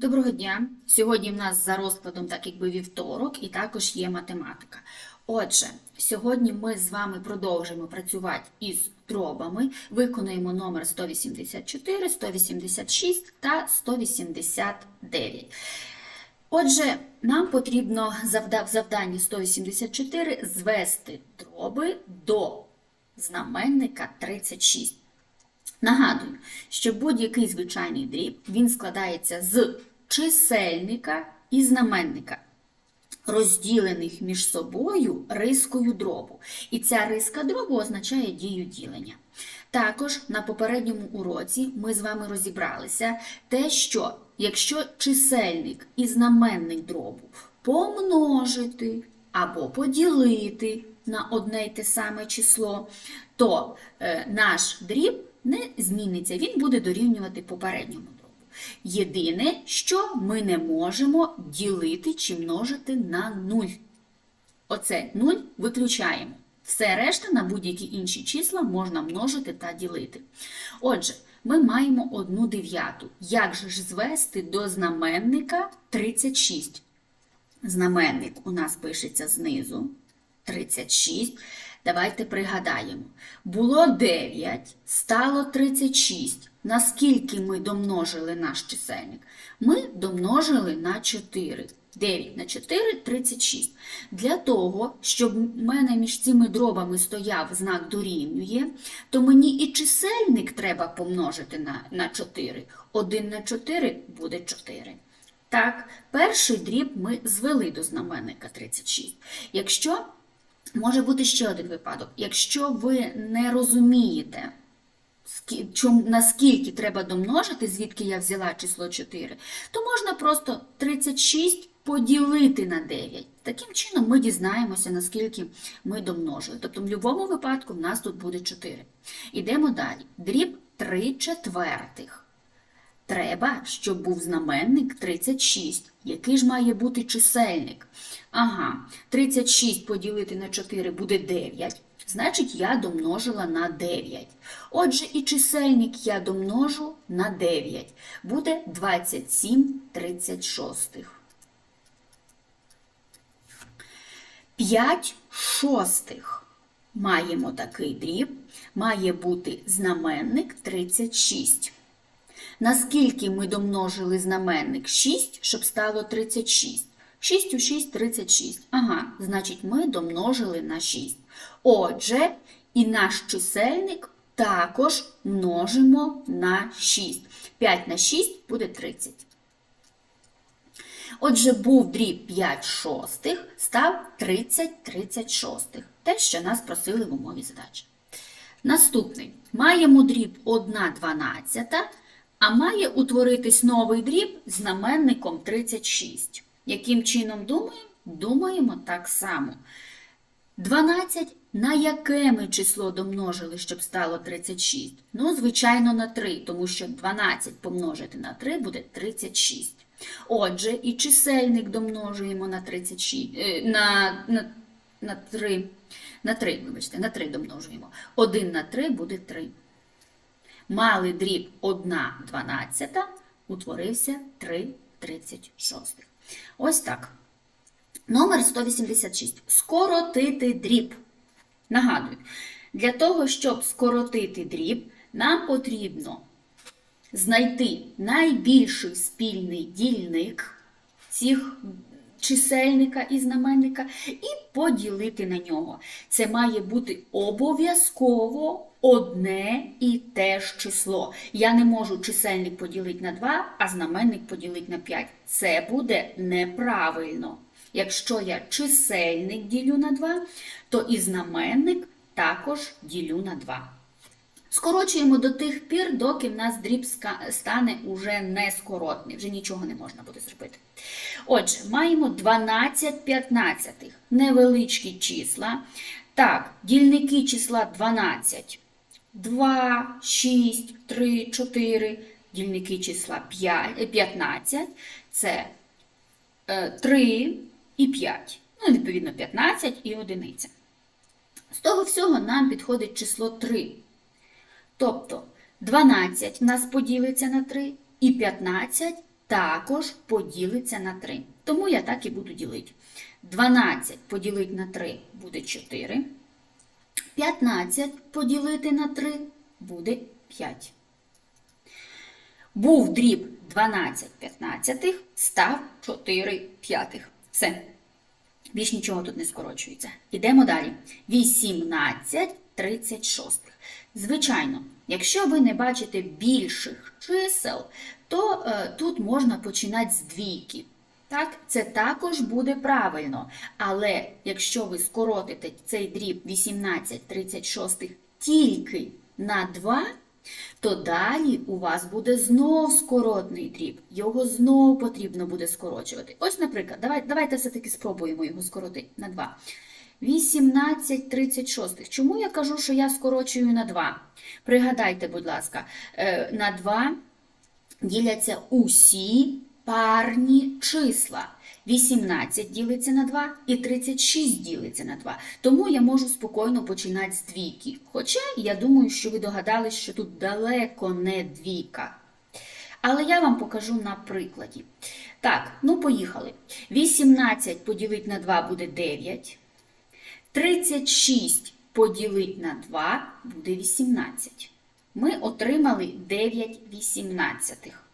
Доброго дня! Сьогодні в нас за розкладом, так якби вівторок, і також є математика. Отже, сьогодні ми з вами продовжуємо працювати із дробами, виконуємо номер 184, 186 та 189. Отже, нам потрібно завда- в завданні 184 звести дроби до знаменника 36. Нагадую, що будь-який звичайний дріб він складається з чисельника і знаменника, розділених між собою рискою дробу. І ця риска дробу означає дію ділення. Також на попередньому уроці ми з вами розібралися те, що якщо чисельник і знаменник дробу помножити або поділити на одне й те саме число, то е, наш дріб не зміниться, він буде дорівнювати попередньому дробу. Єдине, що ми не можемо ділити чи множити на 0. Оце 0 виключаємо. Все решта на будь-які інші числа можна множити та ділити. Отже, ми маємо одну дев'яту. Як же ж звести до знаменника 36? Знаменник у нас пишеться знизу. 36. Давайте пригадаємо. Було 9, стало 36. Наскільки ми домножили наш чисельник? Ми домножили на 4. 9 на 4 36. Для того, щоб в мене між цими дробами стояв знак дорівнює, то мені і чисельник треба помножити на, на 4. 1 на 4 буде 4. Так, перший дріб ми звели до знаменника 36. Якщо може бути ще один випадок, якщо ви не розумієте, наскільки треба домножити, звідки я взяла число 4, то можна просто 36 поділити на 9. Таким чином ми дізнаємося, наскільки ми домножили. Тобто, в будь-якому випадку в нас тут буде 4. Ідемо далі. Дріб 3 четвертих. Треба, щоб був знаменник 36. Який ж має бути чисельник? Ага, 36 поділити на 4 буде 9. Значить, я домножила на 9. Отже, і чисельник я домножу на 9. Буде 27 36. 5 шостих. Маємо такий дріб, має бути знаменник 36. Наскільки ми домножили знаменник 6, щоб стало 36? 6 у 6 – 36. Ага, значить ми домножили на 6. Отже, і наш чисельник також множимо на 6. 5 на 6 буде 30. Отже, був дріб 5 шостих, став 30 36. Те, що нас просили в умові задачі. Наступний. Маємо дріб 1 дванадцята, а має утворитись новий дріб з знаменником 36. Яким чином думаємо? Думаємо так само. 12 на яке ми число домножили, щоб стало 36? Ну, звичайно, на 3, тому що 12 помножити на 3 буде 36. Отже, і чисельник домножуємо на 36, е, на, на, на 3, на 3, вибачте, на 3 домножуємо. 1 на 3 буде 3. Мали дріб 1 дванадцята, утворився 3 36. Ось так. Номер 186. Скоротити дріб. Нагадую, для того, щоб скоротити дріб, нам потрібно знайти найбільший спільний дільник цих чисельника і знаменника і поділити на нього. Це має бути обов'язково одне і те ж число. Я не можу чисельник поділити на 2, а знаменник поділити на 5. Це буде неправильно. Якщо я чисельник ділю на 2, то і знаменник також ділю на 2. Скорочуємо до тих пір, доки в нас дріб стане уже нескоротний, вже нічого не можна буде зробити. Отже, маємо 12 п'ятнадцятих, невеличкі числа. Так, дільники числа 12. 2, 6, 3, 4. Дільники числа 5, е, 15. Це 3 і 5. Ну, відповідно, 15 і одиниця. З того всього нам підходить число 3. Тобто 12 в нас поділиться на 3, і 15 також поділиться на 3. Тому я так і буду ділити. 12 поділити на 3 буде 4. 15 поділити на 3 буде 5. Був дріб 12 п'ятнадцятих, став 4 п'ятих. Все. Більш нічого тут не скорочується. Ідемо далі. 18 36. Звичайно, якщо ви не бачите більших чисел, то е, тут можна починати з двійки. Так, це також буде правильно. Але якщо ви скоротите цей дріб 18 36 тільки на 2, то далі у вас буде знов скоротний дріб. Його знов потрібно буде скорочувати. Ось, наприклад, давай, давайте все-таки спробуємо його скоротити на 2. 18 36. Чому я кажу, що я скорочую на 2? Пригадайте, будь ласка, е, на 2 діляться усі парні числа. 18 ділиться на 2 і 36 ділиться на 2. Тому я можу спокійно починати з двійки. Хоча я думаю, що ви догадались, що тут далеко не двійка. Але я вам покажу на прикладі. Так, ну поїхали. 18 поділить на 2 буде 9. 36 поділить на 2 буде 18. Ми отримали 9 вісімнадцятих.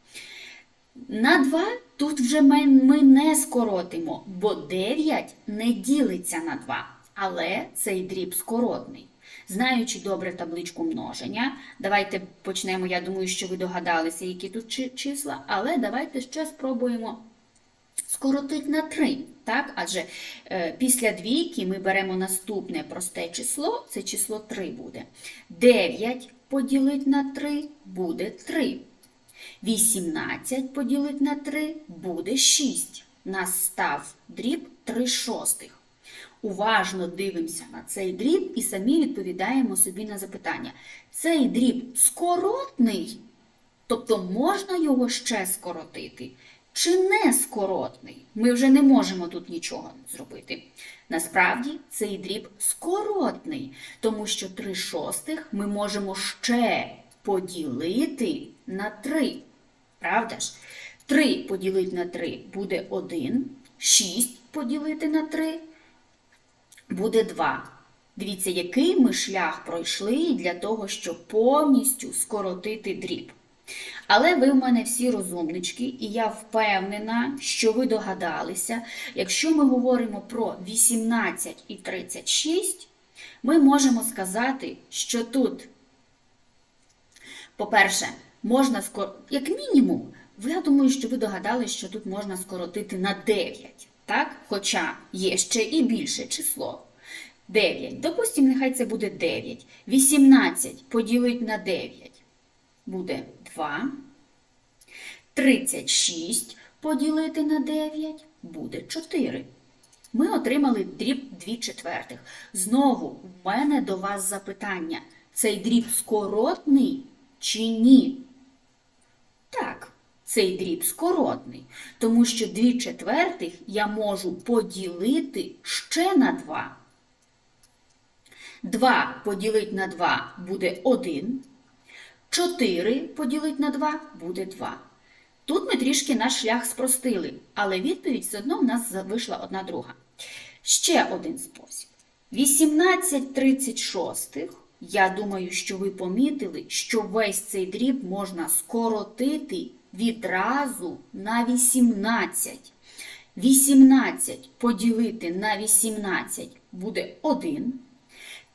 На 2 тут вже ми, не скоротимо, бо 9 не ділиться на 2. Але цей дріб скоротний. Знаючи добре табличку множення, давайте почнемо. Я думаю, що ви догадалися, які тут числа, але давайте ще спробуємо скоротити на 3. Так? Адже е, після двійки ми беремо наступне просте число, це число 3 буде. 9 поділити на 3 буде 3. 18 поділити на 3 буде 6. Нас став дріб 3 шостих. Уважно дивимося на цей дріб і самі відповідаємо собі на запитання. Цей дріб скоротний, тобто можна його ще скоротити, чи не скоротний? Ми вже не можемо тут нічого зробити. Насправді цей дріб скоротний, тому що 3 шостих ми можемо ще поділити на 3. Правда ж? 3 поділити на 3 буде 1, 6 поділити на 3 буде 2. Дивіться, який ми шлях пройшли для того, щоб повністю скоротити дріб. Але ви в мене всі розумнички, і я впевнена, що ви догадалися, якщо ми говоримо про 18 і 36, ми можемо сказати, що тут, по-перше, можна скор... як мінімум, я думаю, що ви догадалися, що тут можна скоротити на 9, так? Хоча є ще і більше число. 9. Допустимо, нехай це буде 9. 18 поділить на 9 буде 2. 36 поділити на 9 буде 4. Ми отримали дріб 2 четвертих. Знову в мене до вас запитання. Цей дріб скоротний чи ні? Так, цей дріб скоротний, тому що 2 четвертих я можу поділити ще на 2. 2 поділити на 2 буде 1. 4 поділити на 2 буде 2. Тут ми трішки наш шлях спростили, але відповідь все одно в нас вийшла одна друга. Ще один спосіб. 18 36. Я думаю, що ви помітили, що весь цей дріб можна скоротити відразу на 18. 18 поділити на 18 буде 1.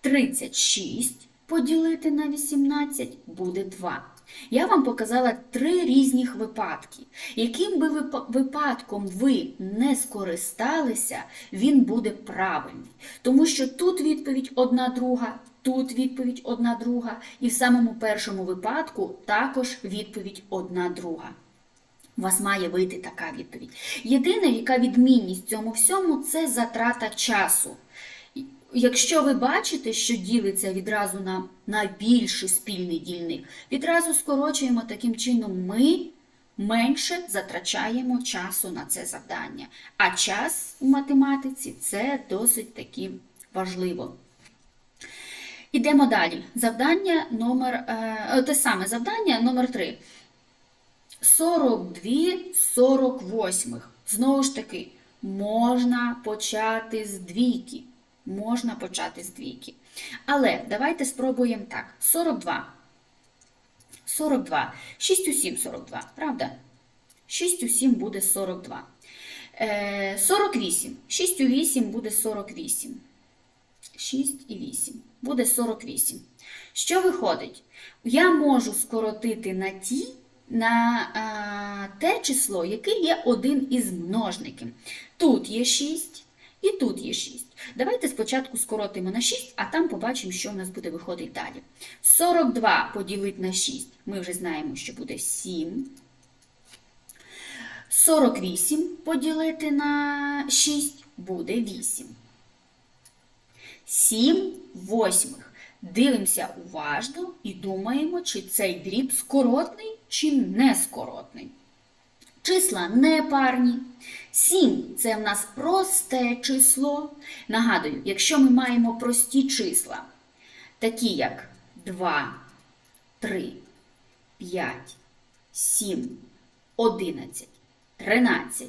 36 поділити на 18 буде 2. Я вам показала три різних випадки. Яким би випадком ви не скористалися, він буде правильний. Тому що тут відповідь одна друга, тут відповідь одна друга, і в самому першому випадку також відповідь одна друга. У вас має вийти така відповідь. Єдина, яка відмінність цьому всьому, це затрата часу. Якщо ви бачите, що ділиться відразу на, на більший спільний дільник, відразу скорочуємо таким чином, ми менше затрачаємо часу на це завдання. А час у математиці це досить таки важливо. Ідемо далі. Завдання номер, е, те саме завдання номер 3. 42 48. Знову ж таки, можна почати з двійки. Можна почати з двійки. Але давайте спробуємо так. 42. 42. 6 у 7 42, правда? 6 у 7 буде 42. Е, 48. 6 у 8 буде 48. 6 і 8. Буде 48. Що виходить? Я можу скоротити на ті, на а, те число, яке є один із множників. Тут є 6 і тут є 6. Давайте спочатку скоротимо на 6, а там побачимо, що в нас буде виходити далі. 42 поділити на 6. Ми вже знаємо, що буде 7. 48 поділити на 6 буде 8. 7 восьмих. Дивимося уважно і думаємо, чи цей дріб скоротний чи не скоротний. Числа непарні. 7 це в нас просте число. Нагадую, якщо ми маємо прості числа, такі як 2, 3, 5, 7, 11, 13,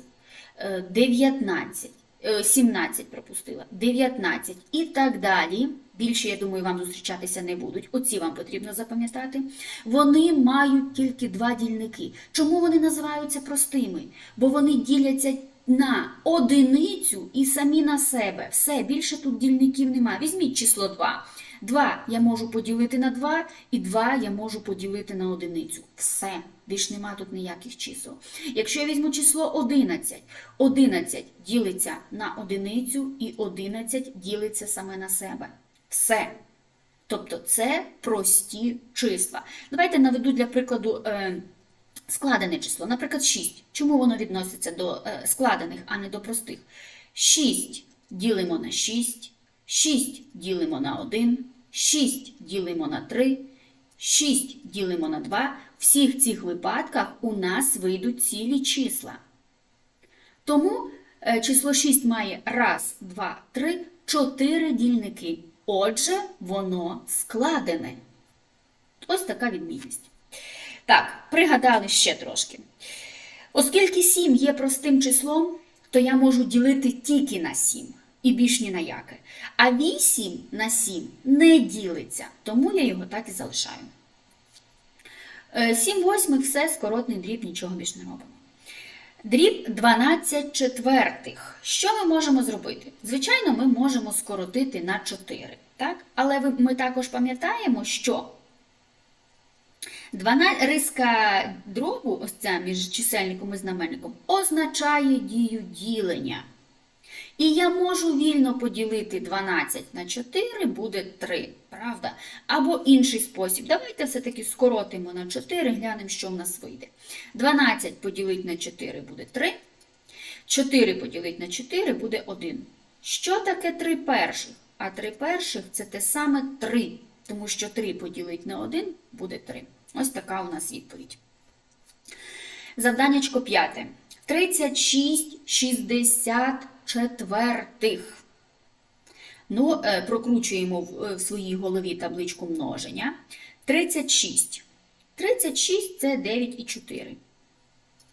е, 19, е, 17 пропустила, 19 і так далі. Більше, я думаю, вам зустрічатися не будуть. Оці вам потрібно запам'ятати. Вони мають тільки два дільники. Чому вони називаються простими? Бо вони діляться на одиницю і самі на себе. Все, більше тут дільників немає. Візьміть число 2. 2 я можу поділити на 2, і 2 я можу поділити на одиницю. Все, більш нема тут ніяких чисел. Якщо я візьму число 11, 11 ділиться на одиницю, і 11 ділиться саме на себе. Все. Тобто це прості числа. Давайте наведу для прикладу е, складене число. Наприклад, 6. Чому воно відноситься до е, складених, а не до простих? 6 ділимо на 6, 6 ділимо на 1, 6 ділимо на 3, 6 ділимо на 2. В всіх цих випадках у нас вийдуть цілі числа. Тому е, число 6 має 1, 2, 3, 4 дільники. Отже, воно складене. Ось така відмінність. Так, пригадали ще трошки. Оскільки 7 є простим числом, то я можу ділити тільки на 7 і більш ні на яке. А 8 на 7 не ділиться, тому я його так і залишаю. 7 восьмих все скоротний дріб, нічого більш не робимо. Дріб 12 четвертих. Що ми можемо зробити? Звичайно, ми можемо скоротити на 4. Так? Але ми також пам'ятаємо, що 12, риска дробу, ось ця між чисельником і знаменником, означає дію ділення. І я можу вільно поділити 12 на 4, буде 3, правда? Або інший спосіб. Давайте все-таки скоротимо на 4, глянемо, що в нас вийде. 12 поділити на 4 буде 3. 4 поділити на 4 буде 1. Що таке 3 перших? А 3 перших це те саме 3, тому що 3 поділити на 1 буде 3. Ось така у нас відповідь. Завданнячко п'яте. 36 64. Ну, е, прокручуємо е, в своїй голові табличку множення. 36. 36 це 9 і 4.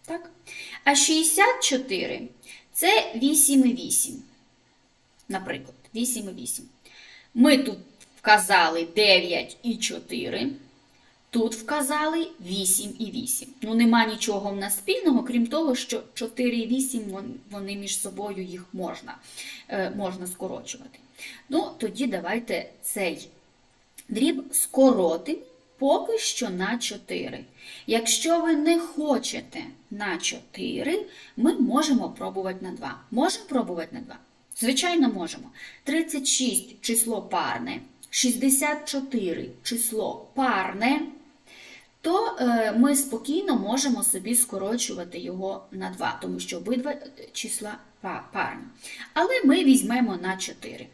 Так? А 64 це 8 і 8. Наприклад, 8 і 8. Ми тут вказали 9 і 4. Тут вказали 8 і 8. Ну, нема нічого в нас спільного, крім того, що 4 і 8 вони між собою їх можна, е, можна скорочувати. Ну, тоді давайте цей дріб скоротимо поки що на 4. Якщо ви не хочете на 4, ми можемо пробувати на 2. Можемо пробувати на 2? Звичайно, можемо. 36 число парне, 64 число парне, то е, ми спокійно можемо собі скорочувати його на 2, тому що обидва числа парні. Але ми візьмемо на 4.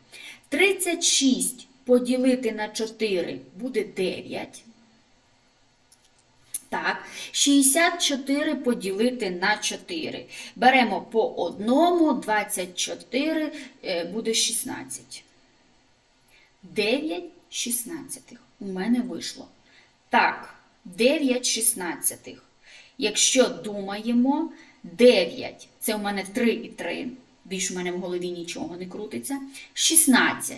36 поділити на 4 буде 9. Так, 64 поділити на 4. Беремо по одному, 24 е, буде 16. 9 шістнадцятих у мене вийшло. Так, 9 шістнадцятих. Якщо думаємо, 9 це у мене 3 і 3, більш у мене в голові нічого не крутиться. 16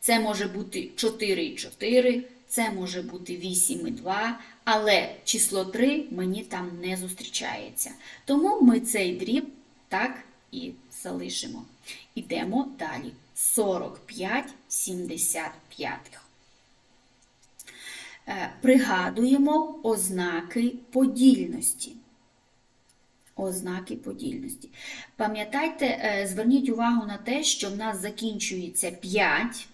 це може бути 4 і 4, це може бути 8 і 2, але число 3 мені там не зустрічається. Тому ми цей дріб так і залишимо. Ідемо далі. 45 75. Е, Пригадуємо ознаки подільності. Ознаки подільності. Пам'ятайте, е, зверніть увагу на те, що в нас закінчується 5,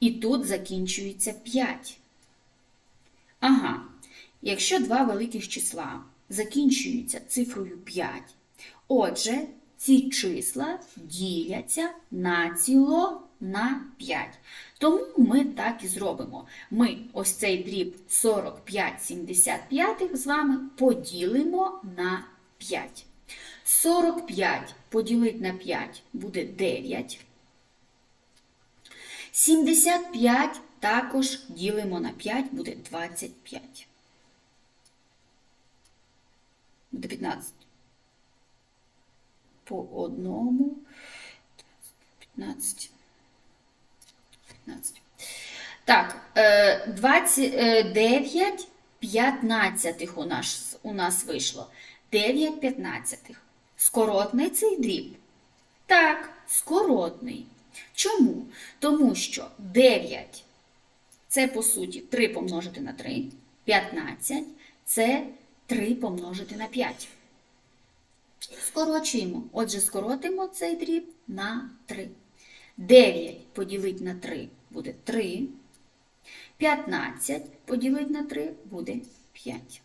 і тут закінчується 5. Ага, якщо два великих числа закінчуються цифрою 5, отже, ці числа діляться націло на 5. Тому ми так і зробимо. Ми ось цей дріб 45 75 з вами поділимо на 5. 45 поділити на 5 буде 9. 75 також ділимо на 5, буде 25. Буде 15. По одному. 15. 15. Так, е, 29 п'ятнадцятих у нас, у нас вийшло. 9 п'ятнадцятих. Скоротний цей дріб? Так, скоротний. Чому? Тому що 9 це, по суті, 3 помножити на 3. 15 це 3 помножити на 5. Скорочуємо. Отже, скоротимо цей дріб на 3. 9 поділити на 3 буде 3. 15 поділити на 3 буде 5.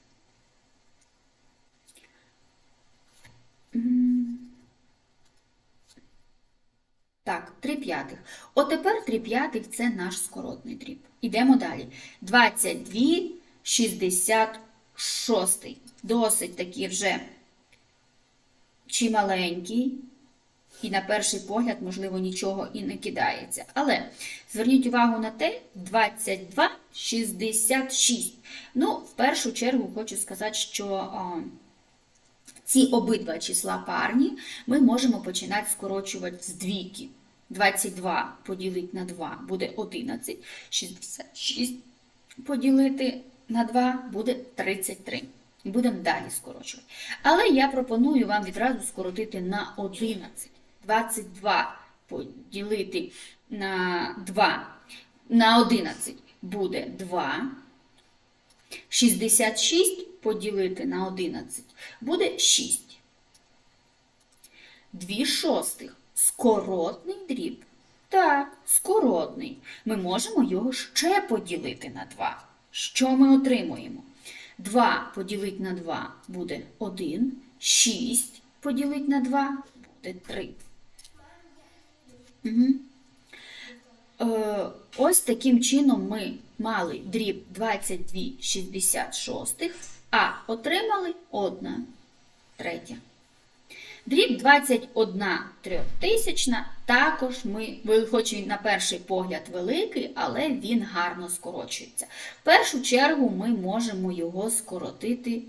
Так, 3 п'ятих. Отепер 3 п'ятих це наш скоротний дріб. Ідемо далі. 22, 66. Досить такий вже чималенький. І на перший погляд, можливо, нічого і не кидається. Але зверніть увагу на те, 22, 66. Ну, в першу чергу хочу сказати, що ці обидва числа парні ми можемо починати скорочувати з двійки. 22 поділити на 2 буде 11, 66 поділити на 2 буде 33. І будемо далі скорочувати. Але я пропоную вам відразу скоротити на 11. 22 поділити на 2 на 11 буде 2. 66 поділити на 11 буде 6. 2 шостих. Скоротний дріб. Так, скоротний. Ми можемо його ще поділити на 2. Що ми отримуємо? 2 поділити на 2 буде 1. 6 поділити на 2 буде 3. Угу. Е, ось таким чином ми мали дріб 22,66, а отримали 1 третя. Дріб 21 трьохтисячна, також ми, хоч він на перший погляд великий, але він гарно скорочується. В першу чергу ми можемо його скоротити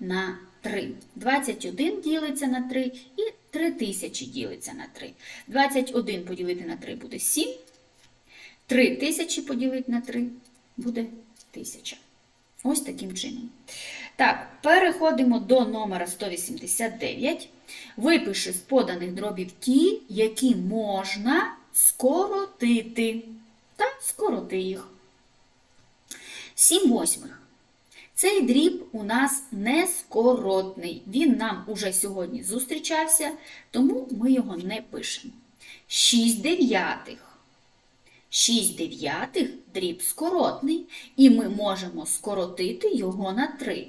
на 3. 21 ділиться на 3 і 3000 ділиться на 3. 21 поділити на 3 буде 7. 3000 поділити на 3 буде 1000. Ось таким чином. Так, переходимо до номера 189. Випиши з поданих дробів ті, які можна скоротити. Та скороти їх. 7 восьмих. Цей дріб у нас не скоротний. Він нам уже сьогодні зустрічався, тому ми його не пишемо. 6 дев'ятих. 6 дев'ятих дріб скоротний, і ми можемо скоротити його на 3.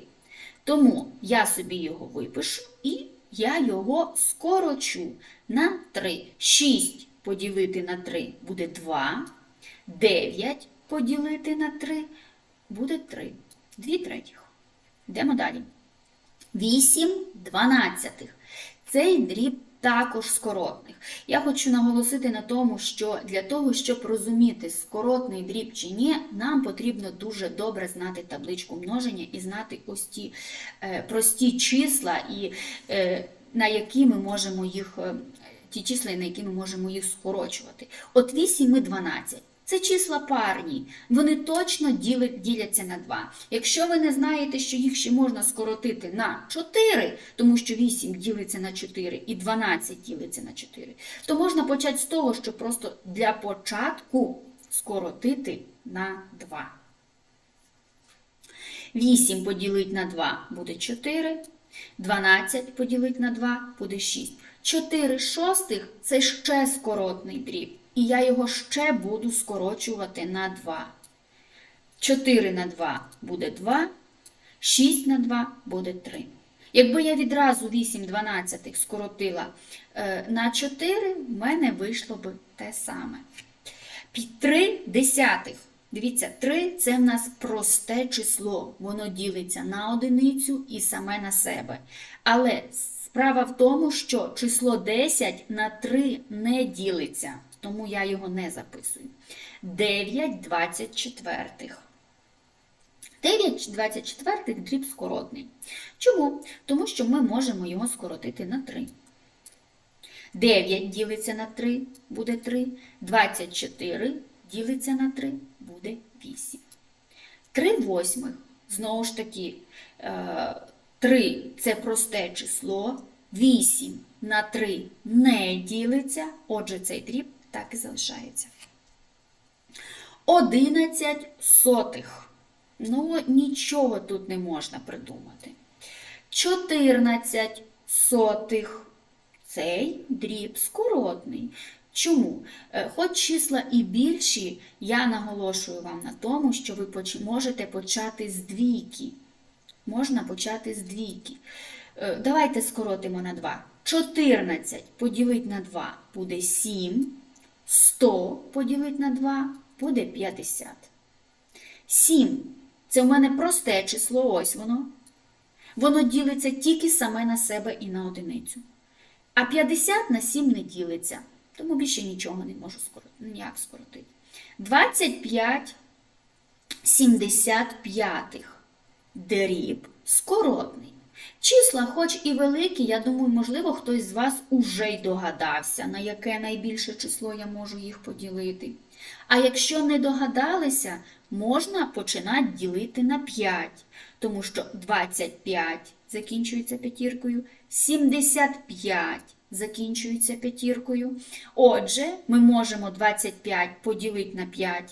Тому я собі його випишу і я його скорочу на 3. 6 поділити на 3 буде 2. 9 поділити на 3 буде 3. 2 третіх. Йдемо далі. 8 дванадцятих. Цей дріб також скоротних. Я хочу наголосити на тому, що для того, щоб розуміти скоротний дріб чи ні, нам потрібно дуже добре знати табличку множення і знати ось ті е, прості числа, і е, на які ми можемо їх, е, ті числа, на які ми можемо їх скорочувати. От 8 і 12. Це числа парні, вони точно діляться на 2. Якщо ви не знаєте, що їх ще можна скоротити на 4, тому що 8 ділиться на 4 і 12 ділиться на 4, то можна почати з того, що просто для початку скоротити на 2. 8 поділити на 2 буде 4, 12 поділити на 2 буде 6. 4 шостих це ще скоротний дріб. І я його ще буду скорочувати на 2. 4 на 2 буде 2, 6 на 2 буде 3. Якби я відразу 8 дванадцятих скоротила е, на 4, в мене вийшло б те саме. 3 десятих. Дивіться, 3 це в нас просте число. Воно ділиться на одиницю і саме на себе. Але справа в тому, що число 10 на 3 не ділиться, тому я його не записую. 9 24. 9 24 дріб скоротний. Чому? Тому що ми можемо його скоротити на 3. 9 ділиться на 3, буде 3. 24 ділиться на 3, буде 8. 3 восьмих, знову ж таки, 3 це просте число. 8 на 3 не ділиться, отже, цей дріб так і залишається. 11 сотих. Ну, нічого тут не можна придумати. 14 сотих. Цей дріб скоротний. Чому? Е, Хоч числа і більші, я наголошую вам на тому, що ви можете почати з двійки. Можна почати з двійки. Е, Давайте скоротимо на 2. 14 поділити на 2 буде 7. 100 поділити на 2 буде 50. 7 це в мене просте число, ось воно. Воно ділиться тільки саме на себе і на одиницю. А 50 на 7 не ділиться, тому більше нічого не можу скоротити, ніяк скоротити. 25 75 дріб скоротний. Числа, хоч і великі, я думаю, можливо, хтось з вас уже й догадався, на яке найбільше число я можу їх поділити. А якщо не догадалися, можна починати ділити на 5, тому що 25 закінчується п'ятіркою, 75 закінчується п'ятіркою. Отже, ми можемо 25 поділити на 5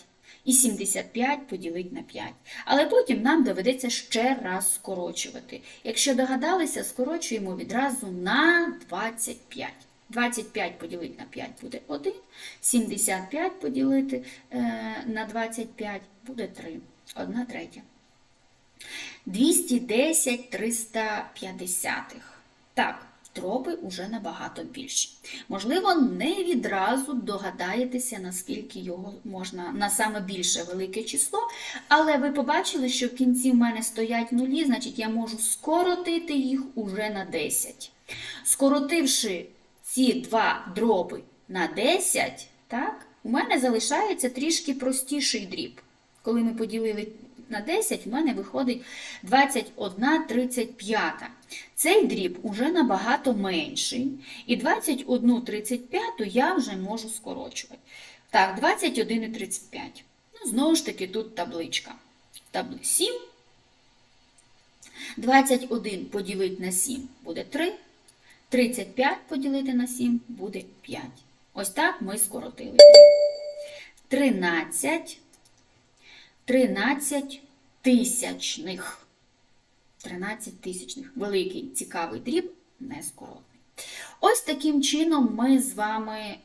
і 75 поділити на 5. Але потім нам доведеться ще раз скорочувати. Якщо догадалися, скорочуємо відразу на 25. 25 поділити на 5 буде 1, 75 поділити е, на 25 буде 3. 1 третя. 210 350. Так, дроби вже набагато більші. Можливо, не відразу догадаєтеся, наскільки його можна на саме більше велике число, але ви побачили, що в кінці в мене стоять нулі, значить я можу скоротити їх уже на 10. Скоротивши ці два дроби на 10, так, у мене залишається трішки простіший дріб. Коли ми поділили на 10, в мене виходить 21 35. Цей дріб уже набагато менший. І 21 35 я вже можу скорочувати. Так, 21 і 35. Ну, знову ж таки, тут табличка. Табли 7. 21 поділити на 7 буде 3. 35 поділити на 7 буде 5. Ось так ми скоротили 13. 13 тисячних. 13 тисячних. Великий цікавий дріб, не скоротний. Ось таким чином ми з вами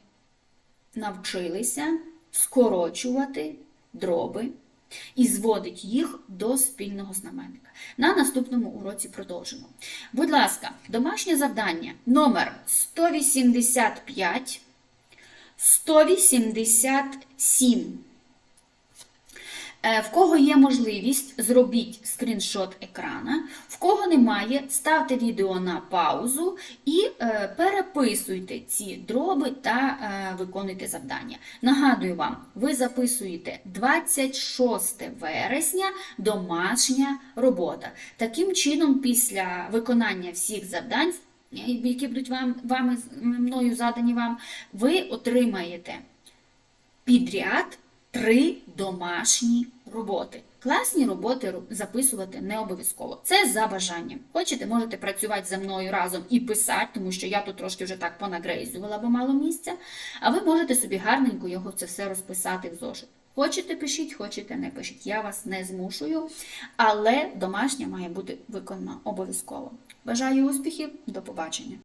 навчилися скорочувати дроби і зводить їх до спільного знаменника. На наступному уроці продовжимо. Будь ласка, домашнє завдання номер 185, 187. Е, В кого є можливість, зробіть скріншот екрана. В кого немає, ставте відео на паузу і е, переписуйте ці дроби та е, виконуйте завдання. Нагадую вам, ви записуєте 26 вересня домашня робота. Таким чином, після виконання всіх завдань, які будуть вам, вами, мною задані вам, ви отримаєте підряд три домашні роботи. Класні роботи записувати не обов'язково. Це за бажанням. Хочете, можете працювати зі мною разом і писати, тому що я тут трошки вже так понагрейзувала, бо мало місця. А ви можете собі гарненько його це все розписати в зошит. Хочете, пишіть, хочете, не пишіть. Я вас не змушую, але домашня має бути виконана обов'язково. Бажаю успіхів, до побачення!